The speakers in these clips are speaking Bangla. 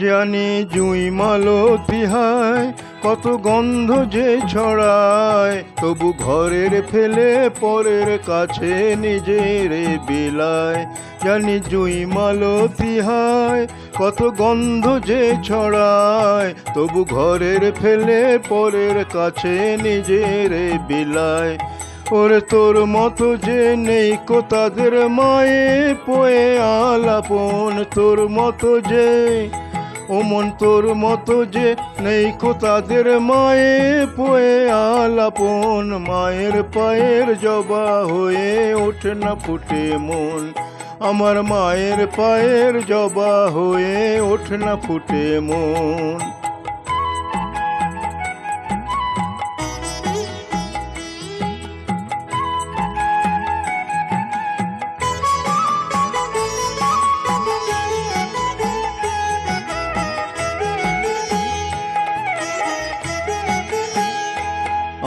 জানি জুই মালতি হায় কত গন্ধ যে ছড়ায়। তবু ঘরের ফেলে পরের কাছে নিজের বিলায়। জানি জুই মালতি হায় কত গন্ধ যে ছড়ায়। তবু ঘরের ফেলে পরের কাছে নিজের বিলায়। ওরে তোর মতো যে নেই কো তাদের মায়ে, পোয়ে আলাপন তোর মতো যে ও মন তোর মতো যে নেই কোতাদের মায়ে, পোয়ে আলাপন মায়ের পায়ের জবা হয়ে ওঠে না ফুটে মন। আমার মায়ের পায়ের জবা হয়ে ওঠে না ফুটে মন।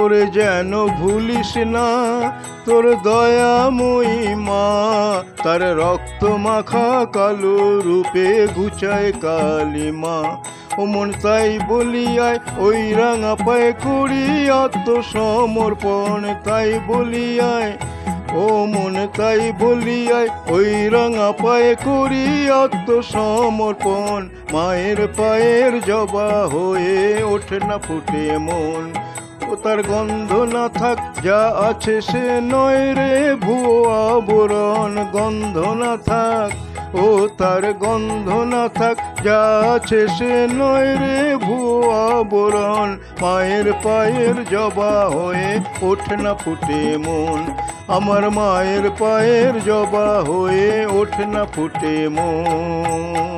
ওরে যেন ভুলিস না, তোর দয়াময়ী মা তার রক্ত মাখা কালো রূপে ঘুচায় কালিমা। ও মন তাই বলিয়ায়, ওই রাঙা পায়ে করি আত্মসমর্পণ তাই বলিয়ায়। ও মন তাই বলিয়ায়, ওই রাঙা পায়ে করি আত্মসমর্পণ। মায়ের পায়ের জবা হয়ে ওঠে না ফুটে মন। তার গন্ধ না থাক, যা আছে সে নয় রে ভুয়ো আবরণ, গন্ধ না থাক, ও তার গন্ধ না থাক, যা আছে সে নয় রে ভুয়া আবরণ মায়ের পায়ের জবা হয়ে ওঠে না ফুটে মন, আমার মায়ের পায়ের জবা হয়ে ওঠে না ফুটে মন।